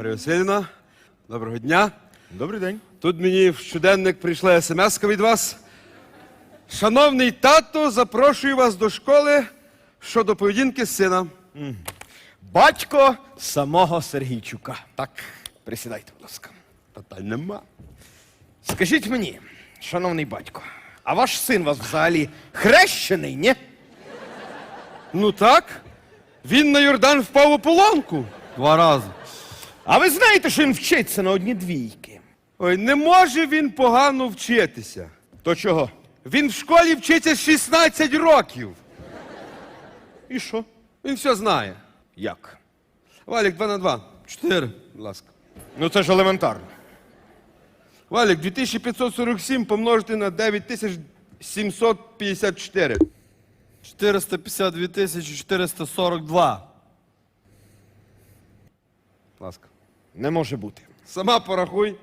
Марія Васильівна, доброго дня. Добрий день. Тут мені в щоденник прийшла смс від вас. Шановний тато, запрошую вас до школи щодо поведінки сина. Батько самого Сергійчука. Так, присідайте, будь ласка. Питань нема. Скажіть мені, шановний батько, а ваш син вас взагалі хрещений, ні? Ну так. Він на Йордан впав у полонку. Два рази. А ви знаєте, що він вчиться на одні двійки? Ой, не може він погано вчитися. То чого? Він в школі вчиться 16 років. І що? Він все знає. Як? Валік, 2 на 2. 4, будь ласка. Ну це ж елементарно. Валік, 2547 помножити на 9754. 452 тисячі 442. Будь ласка. Не може бути. Сама порахуй.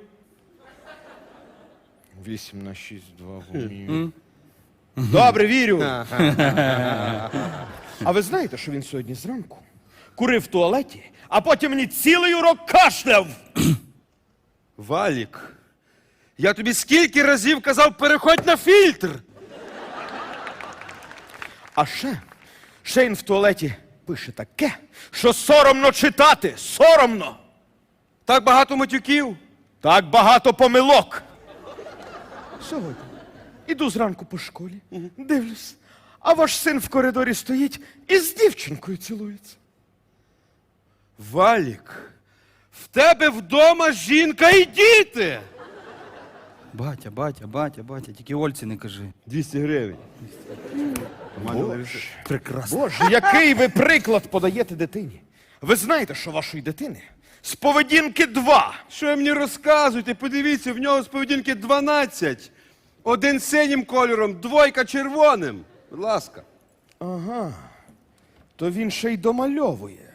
8 на 6, 2 гумі. Добре, вірю. а ви знаєте, що він сьогодні зранку курив в туалеті, а потім мені цілий урок кашляв. Валік, я тобі скільки разів казав, переходь на фільтр. А ще, ще він в туалеті пише таке, що соромно читати, соромно. Так багато матюків. Так багато помилок. Сьогодні іду зранку по школі, дивлюсь, а ваш син в коридорі стоїть і з дівчинкою цілується. Валік, в тебе вдома жінка і діти. Батя, батя, батя, батя, тільки Ольці не кажи. 200 гривень. Прекрасно. Боже, який ви приклад подаєте дитині? Ви знаєте, що вашої дитини з поведінки два. Що ви мені розказуєте? Подивіться, в нього з поведінки 12. Один синім кольором, двойка червоним. Будь ласка. Ага. То він ще й домальовує.